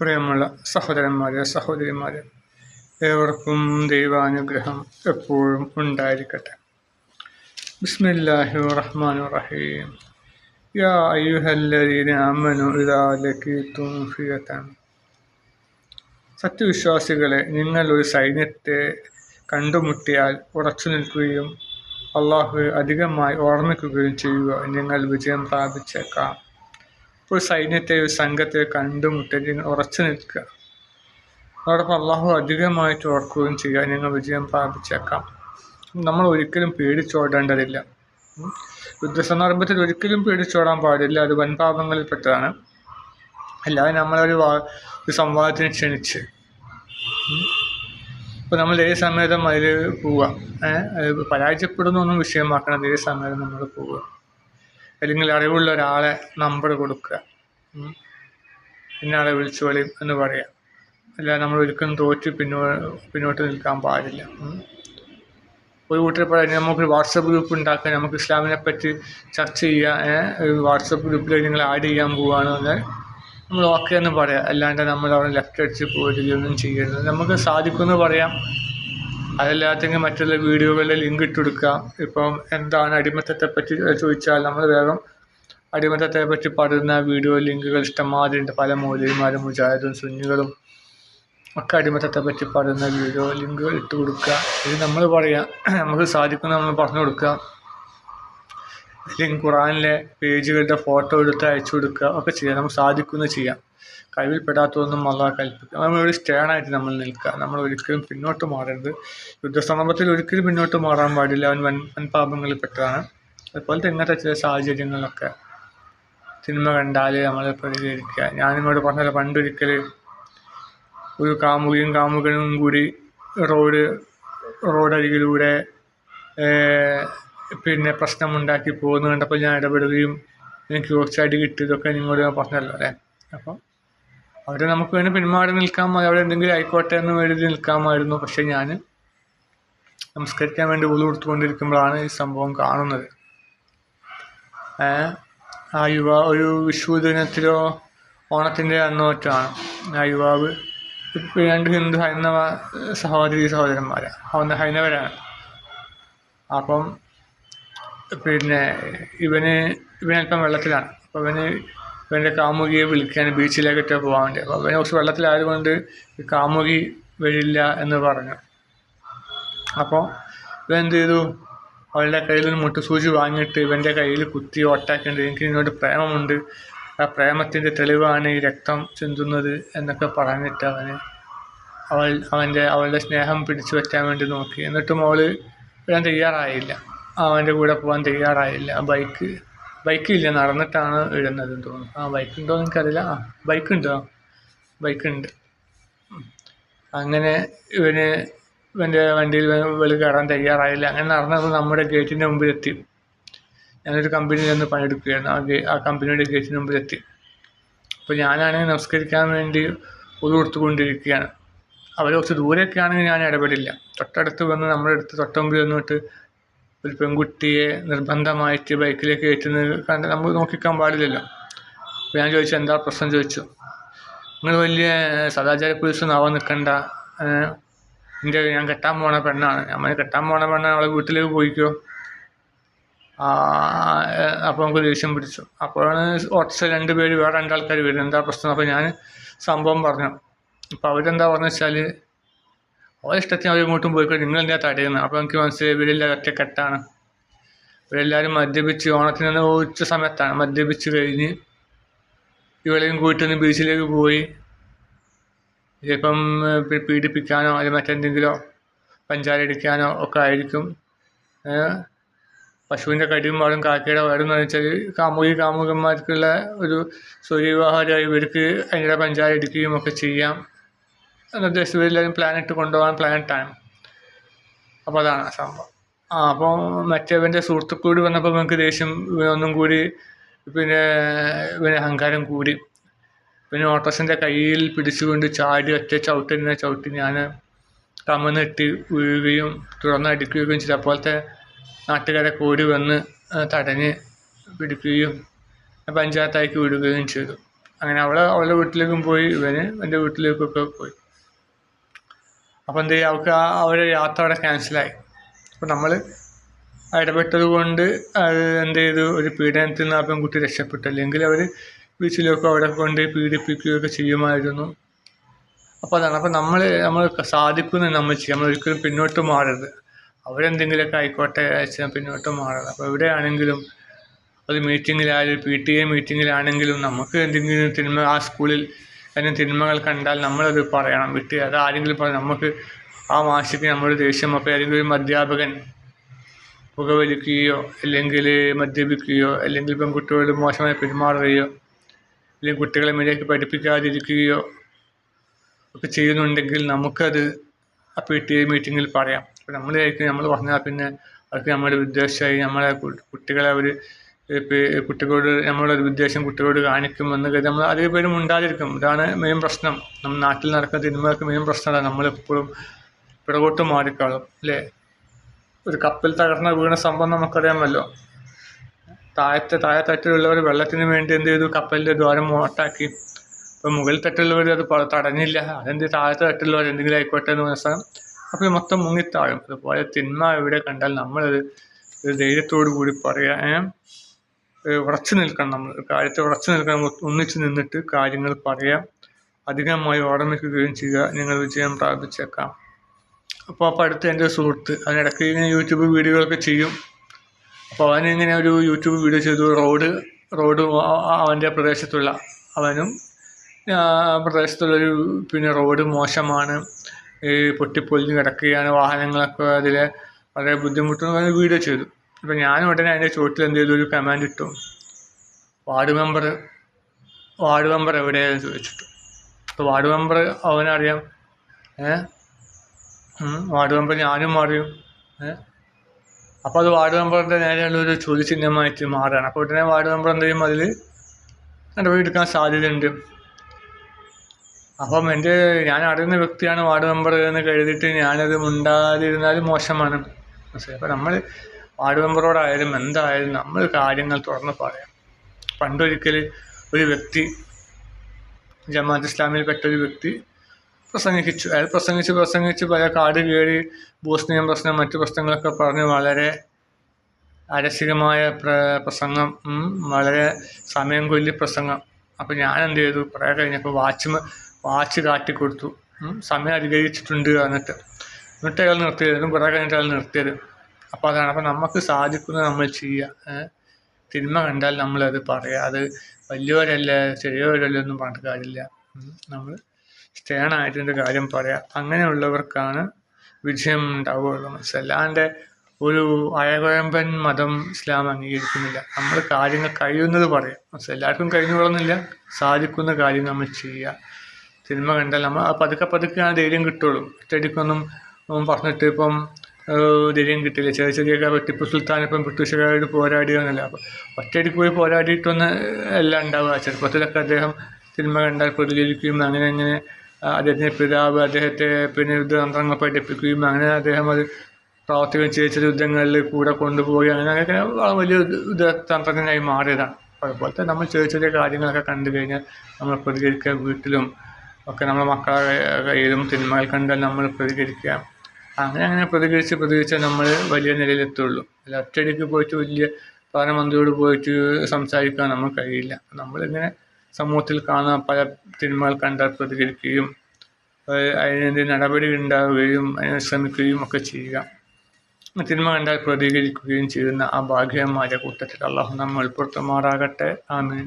പ്രിയമുള്ള സഹോദരന്മാരെ സഹോദരിമാരെ ഏവർക്കും ദൈവാനുഗ്രഹം എപ്പോഴും ഉണ്ടായിരിക്കട്ടെ. ബിസ്മില്ലാഹി റഹ്മാൻ റഹീം. യാ അയ്യുഹല്ലദീന അമ്മനു ഫിയതൻ. സത്യവിശ്വാസികളെ നിങ്ങൾ ഒരു സൈന്യത്തെ കണ്ടുമുട്ടിയാൽ ഉറച്ചു നിൽക്കുകയും അള്ളാഹു അധികമായി ഓർമ്മിക്കുകയും ചെയ്യുക നിങ്ങൾ വിജയം പ്രാപിച്ചേക്കാം. ഒരു സൈന്യത്തെ ഒരു സംഘത്തെ കണ്ടുമുട്ടി നിങ്ങൾ ഉറച്ചു നിൽക്കുക. അതോടൊപ്പം അള്ളാഹു അധികമായിട്ട് ഓർക്കുകയും ചെയ്യുക. നിങ്ങൾ വിജയം പ്രാപിച്ചേക്കാം. നമ്മൾ ഒരിക്കലും പേടിച്ചോടേണ്ടതില്ല. യുദ്ധസന്ദർഭത്തിൽ ഒരിക്കലും പേടിച്ചോടാൻ പാടില്ല. അത് വൻപാപങ്ങളിൽപ്പെട്ടതാണ്. അല്ലാതെ നമ്മളൊരു വാ ഒരു സംവാദത്തിന് ക്ഷണിച്ച്. ഇപ്പോൾ നമ്മൾ ഏത് സമയത്തും അതിൽ പോവുക. പരാജയപ്പെടുന്നൊന്നും വിഷയമാക്കണം ഏത് സമയത്തും നമ്മൾ പോവുക. അല്ലെങ്കിൽ അറിവുള്ള ഒരാളെ നമ്പർ കൊടുക്കുക. ഇന്നയാളെ വിളിച്ചോളി എന്ന് പറയാം. അല്ല നമ്മൾ ഒരിക്കലും തോറ്റ് പിന്നോ പിന്നോട്ട് നിൽക്കാൻ പാടില്ല. ഒരു കൂട്ടർ പറയുന്നത് നമുക്കൊരു വാട്സപ്പ് ഗ്രൂപ്പ് ഉണ്ടാക്കാൻ നമുക്ക് ഇസ്ലാമിനെ പറ്റി ചർച്ച ചെയ്യാൻ വാട്സപ്പ് ഗ്രൂപ്പിൽ നിങ്ങൾ ആഡ് ചെയ്യാൻ പോവുകയാണ് എന്നാൽ നമ്മൾ ഓക്കെ എന്ന് പറയാം. അല്ലാണ്ട് നമ്മൾ അവിടെ ലെഫ്റ്റ് അടിച്ച് പോയിട്ട് ഇതൊന്നും ചെയ്യരുത്. നമുക്ക് സാധിക്കുമെന്ന് പറയാം. അതല്ലാത്തെങ്കിൽ മറ്റുള്ള വീഡിയോകളുടെ ലിങ്ക് ഇട്ട് കൊടുക്കുക ഇപ്പം എന്താണ് അടിമത്തത്തെ പറ്റി ചോദിച്ചാൽ നമ്മൾ വേഗം അടിമത്തത്തെ പറ്റി പറയുന്ന വീഡിയോ ലിങ്കുകൾ ഇഷ്ടംമാതിരി ഉണ്ട് പല മൗലിമാരും മുജാഹിദും സുന്നികളും ഒക്കെ അടിമത്തത്തെ പറ്റി പറയുന്ന വീഡിയോ ലിങ്കുകൾ ഇട്ട് കൊടുക്കുക ഇത് നമ്മൾ പറയാം നമുക്ക് സാധിക്കുന്ന നമ്മൾ പറഞ്ഞു കൊടുക്കുക അല്ലെങ്കിൽ ഖുറാനിലെ പേജുകളുടെ ഫോട്ടോ എടുത്ത് അയച്ചു കൊടുക്കുക ഒക്കെ ചെയ്യാം. നമുക്ക് സാധിക്കുന്നത് ചെയ്യാം. കഴിവിൽപ്പെടാത്തതൊന്നും അള്ളാഹ് കൽപ്പിക്കുക നമ്മളൊരു സ്റ്റേണായിട്ട് നമ്മൾ നിൽക്കുക. നമ്മൾ ഒരിക്കലും പിന്നോട്ട് മാറരുത്. യുദ്ധസന്ദർഭത്തിൽ ഒരിക്കലും പിന്നോട്ട് മാറാൻ പാടില്ല. അവൻ വൻ വൻപാപങ്ങളിൽ പെട്ടതാണ്. തന്നെ ഇങ്ങനത്തെ ചില സാഹചര്യങ്ങളിലൊക്കെ സിനിമ കണ്ടാൽ നമ്മൾ പ്രതികരിക്കുക. ഞാനിങ്ങോട്ട് പറഞ്ഞാൽ പണ്ടൊരിക്കൽ ഒരു കാമുകിയും കാമുകനും കൂടി റോഡ് റോഡരികിലൂടെ പിന്നെ പ്രശ്നമുണ്ടാക്കി പോകുന്നു കണ്ടപ്പോൾ ഞാൻ ഇടപെടുകയും എനിക്ക് കുറച്ചായിട്ട് കിട്ടിയതൊക്കെ നിങ്ങളോട് ഞാൻ പറഞ്ഞല്ലോ അല്ലേ? അപ്പം അവിടെ നമുക്ക് വേണ്ടി പിന്മാറി നിൽക്കാം. അവിടെ എന്തെങ്കിലും ആയിക്കോട്ടെ എന്ന് എഴുതി നിൽക്കാമായിരുന്നു. പക്ഷെ ഞാൻ നമസ്കരിക്കാൻ വേണ്ടി ഉള്ളു കൊടുത്തുകൊണ്ടിരിക്കുമ്പോഴാണ് ഈ സംഭവം കാണുന്നത്. ആ യുവ ഒരു വിഷു ദിനത്തിലോ ഓണത്തിന്റെ അന്നോറ്റാണ് ആ യുവാവ് രണ്ട് ഹിന്ദു ഹൈന്ദവ സഹോദരി സഹോദരന്മാരാണ്. ഹൈന്ദവരാണ്. അപ്പം പിന്നെ ഇവന് ഇവനല്പം വെള്ളത്തിലാണ്. അപ്പോൾ ഇവന് ഇവന്റെ കാമുകിയെ വിളിക്കാൻ ബീച്ചിലേക്കൊക്കെ പോകാൻ വേണ്ടി അപ്പോൾ അവനെ കുറച്ച് വെള്ളത്തിലായതുകൊണ്ട് കാമുകി വരില്ല എന്ന് പറഞ്ഞു. അപ്പോൾ ഇവൻ എന്ത് ചെയ്തു? അവളുടെ കയ്യിൽ നിന്ന് മുട്ടുസൂചി വാങ്ങിയിട്ട് ഇവന്റെ കയ്യിൽ കുത്തി ഒട്ടാക്കേണ്ടത് എനിക്ക് ഇതിനോട് പ്രേമമുണ്ട്. ആ പ്രേമത്തിന്റെ തെളിവാണ് ഈ രക്തം ചിന്തുന്നത് എന്നൊക്കെ പറഞ്ഞിട്ട് അവന് അവൾ അവന്റെ അവളുടെ സ്നേഹം പിടിച്ചു വയ്ക്കാൻ വേണ്ടി നോക്കി. എന്നിട്ടും അവൾ വരാൻ തയ്യാറായില്ല. അവന്റെ കൂടെ പോകാൻ തയ്യാറായില്ല. ബൈക്ക് ബൈക്ക് ഇല്ല നടന്നിട്ടാണ് ഇടുന്നതെന്ന് തോന്നുന്നു. ആ ബൈക്കുണ്ടോ എനിക്കറിയില്ല. ആ ബൈക്ക് ഉണ്ട് അങ്ങനെ ഇവന് ഇവന്റെ വണ്ടിയിൽ വെളി കയറാൻ തയ്യാറായില്ല. അങ്ങനെ നടന്നത് നമ്മുടെ ഗേറ്റിന്റെ മുമ്പിലെത്തി. ഞാനൊരു കമ്പനിയിൽ നിന്ന് പണിയെടുക്കുകയായിരുന്നു. ആ ഗേ ആ കമ്പനിയുടെ ഗേറ്റിന് മുമ്പിലെത്തി. അപ്പോൾ ഞാനാണെങ്കിൽ നമസ്കരിക്കാൻ വേണ്ടി ഒരു കൊടുത്തുകൊണ്ടിരിക്കുകയാണ് അവർ കുറച്ച് ദൂരെയൊക്കെ ആണെങ്കിൽ ഞാൻ ഇടപെടില്ല. തൊട്ടടുത്ത് വന്ന് നമ്മുടെ അടുത്ത് തൊട്ടുമുമ്പിൽ വന്നിട്ട് ഒരു പെൺകുട്ടിയെ നിർബന്ധമായിട്ട് ബൈക്കിലേക്ക് കയറ്റുന്നത് കണ്ട് നമ്മൾ നോക്കിക്കാൻ പാടില്ലല്ലോ. അപ്പോൾ ഞാൻ ചോദിച്ചു എന്താ പ്രശ്നം ചോദിച്ചു. നിങ്ങൾ വലിയ സദാചാര പോലീസ് ആവാൻ നിൽക്കണ്ട. എന്റെ ഞാൻ കെട്ടാൻ പോണ പെണ്ണാണ്. നമ്മൾ കെട്ടാൻ പോണ പെണ്ണാണ് അവളെ വീട്ടിലേക്ക് പോയിക്കോ. അപ്പോൾ നമുക്ക് ദേഷ്യം പിടിച്ചു. അപ്പോഴാണ് ഓട്ടോറിക്ഷ രണ്ട് പേര് വേറെ രണ്ടാൾക്കാർ വരുന്നത്. എന്താ പ്രശ്നം? അപ്പോൾ ഞാൻ സംഭവം പറഞ്ഞു. അപ്പോൾ അവരെന്താ പറഞ്ഞു വെച്ചാൽ ഓരോ ഇഷ്ടത്തിന് അവർ ഇങ്ങോട്ടും പോയിക്കോ നിങ്ങൾ എന്താ തടയുന്നത് അപ്പോൾ എനിക്ക് മനസ്സിലായി ഇവരെല്ലാം ഒറ്റക്കെട്ടാണ് ഇവരെല്ലാവരും മദ്യപിച്ച് ഓണത്തിന് തന്നെ ഉച്ച സമയത്താണ്. മദ്യപിച്ച് കഴിഞ്ഞ് ഇവളെയും കൂട്ടിന്ന് ബീച്ചിലേക്ക് പോയി. ചിലപ്പം പീഡിപ്പിക്കാനോ അല്ലെങ്കിൽ മറ്റെന്തെങ്കിലോ പഞ്ചാരടിക്കാനോ ഒക്കെ ആയിരിക്കും. പശുവിന്റെ കടിയും പാടും കാക്കയുടെ വാടും എന്ന് വെച്ചാൽ കാമുകി കാമുകന്മാർക്കുള്ള ഒരു സ്വയവിവാഹമായി ഇവർക്ക് അതിന്റെ പഞ്ചാരടിക്കുകയും ഒക്കെ ചെയ്യാം. നിർദ്ദേശിച്ചു എല്ലാവരും ഇട്ട് കൊണ്ടുപോകാൻ ഇട്ടാണ് അപ്പോൾ അതാണ് സംഭവം. ആ അപ്പോൾ മറ്റേവന്റെ സുഹൃത്തുക്കൂടി വന്നപ്പോൾ നമുക്ക് ദേഷ്യം ഒന്നും കൂടി പിന്നെ ഇവന് അഹങ്കാരം കൂടി. പിന്നെ ഓട്ടോസിന്റെ കയ്യിൽ പിടിച്ചുകൊണ്ട് ചാടി ഒറ്റ ചവിട്ടിനെ ചവിട്ടി ഞാൻ കമന്നിട്ട് വീഴുകയും തുടർന്ന് അടിക്കുകയും ചെയ്തു. അപ്പോഴത്തെ നാട്ടുകാരെ കൂടി വന്ന് തടഞ്ഞ് പിടിക്കുകയും പഞ്ചായത്താക്കി വിടുകയും ചെയ്തു. അങ്ങനെ അവളെ അവളുടെ വീട്ടിലേക്കും പോയി ഇവന് എന്റെ വീട്ടിലേക്കൊക്കെ പോയി. അപ്പോൾ എന്ത് ചെയ്യുക അവർക്ക് ആ അവരെ യാത്ര അവിടെ ക്യാൻസലായി അപ്പോൾ നമ്മൾ ഇടപെട്ടത് കൊണ്ട് അത് എന്ത് ചെയ്തു? ഒരു പീഡനത്തിൽ നിന്ന് ആ പെൺകുട്ടി രക്ഷപ്പെട്ടു. അല്ലെങ്കിൽ അവർ ബീച്ചിലൊക്കെ അവിടെ കൊണ്ട് പീഡിപ്പിക്കുകയൊക്കെ ചെയ്യുമായിരുന്നു. അപ്പോൾ അതാണ്. അപ്പോൾ നമ്മൾ നമ്മൾ സാധിക്കുന്നത് നമ്മൾ ചെയ്യാം. നമ്മൾ ഒരിക്കലും പിന്നോട്ട് മാറരുത്. അവരെന്തെങ്കിലുമൊക്കെ ആയിക്കോട്ടെ അയച്ചാൽ പിന്നോട്ട് മാറരുത് അപ്പോൾ എവിടെയാണെങ്കിലും ഒരു മീറ്റിങ്ങിലായാലും പി ടി എ മീറ്റിങ്ങിലാണെങ്കിലും നമുക്ക് എന്തെങ്കിലും തിന്മ ആ സ്കൂളിൽ എന്തെങ്കിലും തിന്മകൾ കണ്ടാൽ നമ്മളത് പറയണം. വിട്ട് അത് ആരെങ്കിലും പറയാം നമുക്ക് ആ മാഷിക്ക് നമ്മുടെ ദേഷ്യം അപ്പോൾ ഏതെങ്കിലും ഒരു അധ്യാപകൻ പുകവലിക്കുകയോ അല്ലെങ്കിൽ മദ്യപിക്കുകയോ അല്ലെങ്കിൽ പെൺകുട്ടികളോട് മോശമായി പെരുമാറുകയോ അല്ലെങ്കിൽ കുട്ടികളെ മര്യാദയ്ക്ക് പഠിപ്പിക്കാതിരിക്കുകയോ ഒക്കെ ചെയ്യുന്നുണ്ടെങ്കിൽ നമുക്കത് ആ പി ടി എ മീറ്റിങ്ങിൽ പറയാം. അപ്പോൾ നമ്മൾ നമ്മൾ പറഞ്ഞാൽ പിന്നെ അവർക്ക് നമ്മുടെ ഉദ്ദേശമായി നമ്മളെ കുട്ടികളെ അവർ കുട്ടികളോട് നമ്മളൊരു വിദ്വേഷം കുട്ടികളോട് കാണിക്കുമെന്ന് കരുതി നമ്മൾ അധികം പേരും ഉണ്ടാതിരിക്കും ഇതാണ് മെയിൻ പ്രശ്നം. നമ്മുടെ നാട്ടിൽ നടക്കുന്ന തിന്മകൾക്ക് മെയിൻ പ്രശ്നമാണ്. നമ്മളെപ്പോഴും പിറകോട്ട് മാറിക്കാളും അല്ലേ? ഒരു കപ്പിൽ തകർന്ന വീണ സംഭവം നമുക്കറിയാമല്ലോ. താഴത്തെ താഴെ തട്ടിലുള്ളവർ വെള്ളത്തിന് വേണ്ടി എന്ത് ചെയ്തു? കപ്പലിന്റെ ദ്വാരം മോട്ടാക്കി. അപ്പോൾ മുകളിൽ തട്ടിലുള്ളവർ അത് തടഞ്ഞില്ല. അതെന്ത് താഴത്തെ തട്ടിലുള്ളവർ എന്തെങ്കിലും ആയിക്കോട്ടെ എന്ന് സാധനം അപ്പോൾ മൊത്തം മുങ്ങിത്താഴും. അതുപോലെ തിന്മ എവിടെ കണ്ടാൽ നമ്മളത് ധൈര്യത്തോടു കൂടി പറയാം. ഏ? ഏ, ഉറച്ചു നിൽക്കണം നമ്മൾ കാര്യത്തെ ഉറച്ചു നിൽക്കണം ഒന്നിച്ച് നിന്നിട്ട് കാര്യങ്ങൾ പറയാം അധികമായി ഓർമ്മിക്കുകയും ചെയ്യുക നിങ്ങൾ വിജയം പ്രാപിച്ചേക്കാം. അപ്പോൾ അപ്പോൾ അടുത്ത് എന്റെ സുഹൃത്ത് അതിനിടയ്ക്ക് ഇങ്ങനെ യൂട്യൂബ് വീഡിയോകളൊക്കെ ചെയ്യും. അപ്പോൾ അവനിങ്ങനെ ഒരു യൂട്യൂബ് വീഡിയോ ചെയ്തു റോഡ് റോഡ് അവന്റെ പ്രദേശത്തുള്ള അവനും പ്രദേശത്തുള്ളൊരു പിന്നെ റോഡ് മോശമാണ് ഈ പൊട്ടിപ്പൊളിഞ്ഞ് കിടക്കുകയാണ് വാഹനങ്ങളൊക്കെ അതിൽ വളരെ ബുദ്ധിമുട്ടെന്ന് വീഡിയോ ചെയ്തു. അപ്പോൾ ഞാൻ ഉടനെ അതിന്റെ ചുവട്ടിൽ എന്തെങ്കിലും ഒരു കമാൻഡ് ഇട്ടു. വാർഡ് മെമ്പർ വാർഡ് മെമ്പർ എവിടെയാണെന്ന് ചോദിച്ചിട്ടു. അപ്പോൾ വാർഡ് മെമ്പർ അവനറിയാം. ഏഹ് വാർഡ് മെമ്പർ ഞാനും അറിയും. ഏഹ് അപ്പോൾ അത് വാർഡ് മെമ്പറിന്റെ നേരെയുള്ള ഒരു ചോദ്യചിഹ്നമായിട്ട് മാറുകയാണ് അപ്പോൾ ഉടനെ വാർഡ് മെമ്പർ എന്ത് ചെയ്യും അതിൽ നടപടിയെടുക്കാൻ സാധ്യതയുണ്ട്. അപ്പം എന്റെ ഞാൻ അറിയുന്ന വ്യക്തിയാണ് വാർഡ് മെമ്പർ എന്ന് കരുതിയിട്ട് ഞാനത് മുണ്ടാതിരുന്നാലും മോശമാണ്. പക്ഷേ അപ്പോൾ നമ്മൾ വാർഡ് മെമ്പറോടായാലും എന്തായാലും നമ്മൾ കാര്യങ്ങൾ തുറന്ന് പറയാം. പണ്ടൊരിക്കൽ ഒരു വ്യക്തി ജമാഅത്ത് ഇസ്ലാമിൽപ്പെട്ട ഒരു വ്യക്തി പ്രസംഗിച്ചു. അയാൾ പ്രസംഗിച്ച് പ്രസംഗിച്ച് പല കാട് കയറി ബോസ്നിയം പ്രശ്നം മറ്റു പ്രശ്നങ്ങളൊക്കെ പറഞ്ഞ്. വളരെ അരസികമായ പ്ര പ്രസംഗം വളരെ സമയം കൊല്ലി പ്രസംഗം. അപ്പോൾ ഞാൻ എന്ത് ചെയ്തു? കുറേ കഴിഞ്ഞപ്പോൾ വാച്ച് വാച്ച് കാട്ടിക്കൊടുത്തു. സമയം അധികരിച്ചിട്ടുണ്ട് എന്നിട്ട്. എന്നിട്ട് അയാൾ നിർത്തിയത്. കുറേ കഴിഞ്ഞിട്ട് അയാൾ നിർത്തിയത്. അപ്പോൾ അതാണ്. അപ്പോൾ നമുക്ക് സാധിക്കുന്നത് നമ്മൾ ചെയ്യുക. തിന്മ കണ്ടാൽ നമ്മളത് പറയുക അത് വലിയവരല്ല ചെറിയവരല്ല ഒന്നും പറഞ്ഞിട്ട് കാര്യമില്ല. നമ്മൾ സ്റ്റേണായിട്ട് ഇതിന്റെ കാര്യം പറയാം. അങ്ങനെയുള്ളവർക്കാണ് വിജയം ഉണ്ടാവുകയുള്ളൂ. മനസ്സിലല്ലാണ്ട് ഒരു അയകുഴമ്പൻ മതം ഇസ്ലാം അംഗീകരിക്കുന്നില്ല. നമ്മൾ കാര്യങ്ങൾ കഴിയുന്നത് പറയാം. എല്ലാവർക്കും കഴിഞ്ഞുകൊള്ളുന്നില്ല. സാധിക്കുന്ന കാര്യം നമ്മൾ ചെയ്യുക. സിനിമ കണ്ടാൽ നമ്മൾ പതുക്കെ പതുക്കെ പതുക്കെയാണ് ധൈര്യം കിട്ടുള്ളൂ ഒറ്റയടിക്കൊന്നും പറഞ്ഞിട്ട് ഇപ്പം ധൈര്യം കിട്ടില്ല. ചെറിയ ചെറിയ ടിപ്പു സുൽത്താൻ ഇപ്പം ബ്രിട്ടീഷുകാരോട് പോരാടിയെന്നല്ല അപ്പം ഒറ്റയടിക്ക് പോയി പോരാടിയിട്ടൊന്ന് എല്ലാം ഉണ്ടാവുക. ചെറുപ്പത്തിലൊക്കെ അദ്ദേഹം സിനിമ കണ്ടാൽ പ്രതികരിക്കുകയും അങ്ങനെ അങ്ങനെ അദ്ദേഹത്തിന്റെ പിതാവ് അദ്ദേഹത്തെ പിന്നെ യുദ്ധതന്ത്രങ്ങൾ പഠിപ്പിക്കുകയും അങ്ങനെ അദ്ദേഹം അത് പ്രവർത്തിക്കുകയും ചെറിയ ചെറിയ യുദ്ധങ്ങളിൽ കൂടെ കൊണ്ടുപോയി അങ്ങനെ അങ്ങനെ വലിയ യുദ്ധതന്ത്രജ്ഞനായി മാറിയതാണ്. അതുപോലത്തെ നമ്മൾ ചെറിയ ചെറിയ കാര്യങ്ങളൊക്കെ കണ്ടു കഴിഞ്ഞാൽ നമ്മൾ പ്രതികരിക്കുക വീട്ടിലും ഒക്കെ നമ്മുടെ മക്കളെ കയ്യിലും സിനിമകൾ കണ്ടാൽ നമ്മൾ പ്രതികരിക്കുക. അങ്ങനെ അങ്ങനെ പ്രതികരിച്ച് പ്രതികരിച്ചാൽ നമ്മൾ വലിയ നിലയിലെത്തുള്ളൂ അല്ല ഒറ്റയടിക്ക് പോയിട്ട് വലിയ പ്രധാനമന്ത്രിയോട് പോയിട്ട് സംസാരിക്കാൻ നമുക്ക് കഴിയില്ല. നമ്മളിങ്ങനെ സമൂഹത്തിൽ കാണുന്ന പല സിനിമകൾ കണ്ടാൽ പ്രതികരിക്കുകയും അതിനെതിരെ നടപടി ഉണ്ടാവുകയും അതിനെ ശ്രമിക്കുകയും ഒക്കെ ചെയ്യുക. സിനിമ കണ്ടാൽ പ്രതികരിക്കുകയും ചെയ്യുന്ന ആ ഭാഗ്യന്മാരെ കൂട്ടത്തിൽ അള്ളാഹു നമ്മൾ ഉൾപ്പെടുത്തുമാറാകട്ടെ. ആമീൻ.